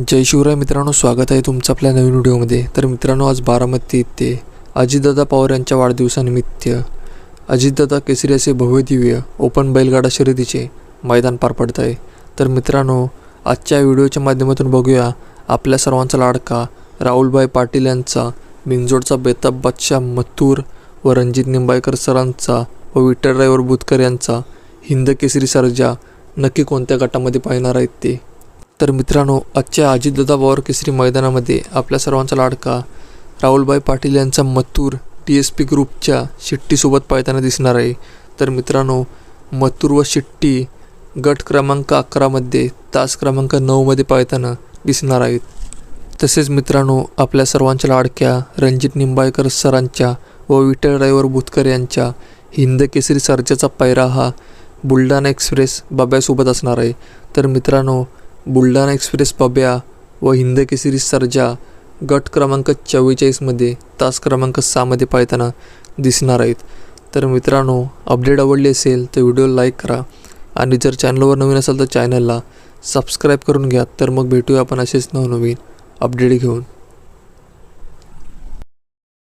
जय शिवराय मित्रांनो स्वागत आहे तुमचं आपल्या नवीन व्हिडिओमध्ये. तर मित्रांनो आज बारामती येथे अजितदादा पवार यांच्या वाढदिवसानिमित्त अजितदादा केसरी असे भव्यदिव्य ओपन बैलगाडा शर्यतीचे मैदान पार पडत आहे तर मित्रांनो आजच्या व्हिडिओच्या माध्यमातून बघूया आपल्या सर्वांचा लाडका राहुलभाई पाटील यांचा मिंगजोडचा बेताब बादशाह मथूर व रणजित निंबाळकर सरांचा व विठ्ठल ड्रायव्हर बुतकर यांचा हिंद केसरी सर्जा नक्की कोणत्या गटामध्ये पाहणार आहेत ते तर मित्रांनो आजच्या अजितदादा पवार केसरी मैदानामध्ये आपल्या सर्वांचा लाडका राहुलभाई पाटील यांचा मथूर डी एस पी ग्रुपच्या शिट्टीसोबत पाळताना दिसणार आहे. तर मित्रांनो मथूर व शिट्टी गट क्रमांक अकरामध्ये तास क्रमांक नऊमध्ये पाळताना दिसणार आहेत. तसेच मित्रांनो आपल्या सर्वांच्या लाडक्या रणजित निंबाळकर सरांच्या व विठ्ठल ड्रायव्हर बुतकर यांच्या हिंद केसरी सर्जाचा पायरा हा बुलढाणा एक्सप्रेस बाब्यासोबत असणार आहे. तर मित्रांनो बुलढाणा एक्सप्रेस बब्या व हिंद केसरी सर्जा गट क्रमांक चव्वेचाळीसमध्ये तास क्रमांक सहामध्ये पाळताना दिसणार आहेत. तर मित्रांनो अपडेट आवडली असेल तर व्हिडिओला लाईक करा आणि जर चॅनलवर नवीन असाल तर चॅनलला सबस्क्राईब करून घ्या. तर मग भेटूया आपण असेच नवनवीन अपडेट घेऊन.